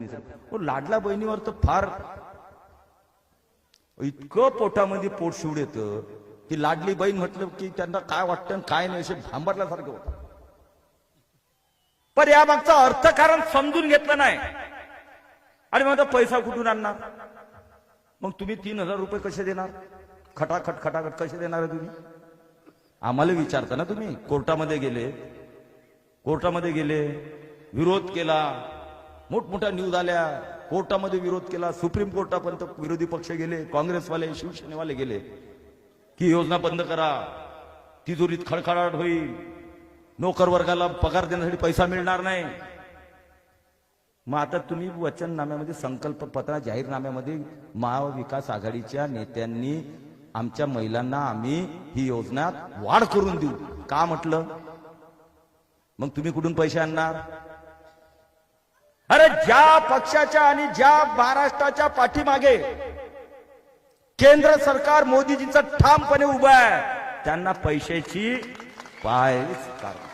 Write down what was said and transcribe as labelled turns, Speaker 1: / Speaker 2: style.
Speaker 1: लाडला बहिणीवर तर फार इतकं पोटामध्ये पोट शिवड येतं की लाडली बहीण म्हटलं की त्यांना काय वाटतं आणि काय नाही असे भांबरल्यासारखं होतं. पण या मागचा अर्थकारण समजून घेतलं नाही. आणि मग पैसा कुठून आणणार? मग तुम्ही तीन हजार रुपये कसे देणार? खटाखट खटाखट कसे देणार आहे तुम्ही? आम्हाला विचारता ना तुम्ही? कोर्टामध्ये गेले कोर्टामध्ये गेले विरोध केला मोठमोठ्या न्यूज आल्या. कोर्टामध्ये विरोध केला. सुप्रीम कोर्टापर्यंत विरोधी पक्ष गेले. काँग्रेसवाले शिवसेनेवाले गेले. की योजना बंद करा. तिजोरीत खडखडाट होईल. नोकर वर्गाला पगार देण्यासाठी पैसा मिळणार नाही. मग आता तुम्ही वचननाम्यामध्ये संकल्प पत्र जाहीरनाम्यामध्ये महाविकास आघाडीच्या नेत्यांनी आमच्या महिलांना आम्ही ही योजना वाढ करून देऊ. का म्हटलं? मग तुम्ही कुठून पैसे आणणार? अरे ज्या पक्षाच्या आणि ज्या महाराष्ट्राच्या पाठीमागे केंद्र सरकार मोदीजींचं ठामपणे उभं आहे त्यांना पैशाची पाय कारण.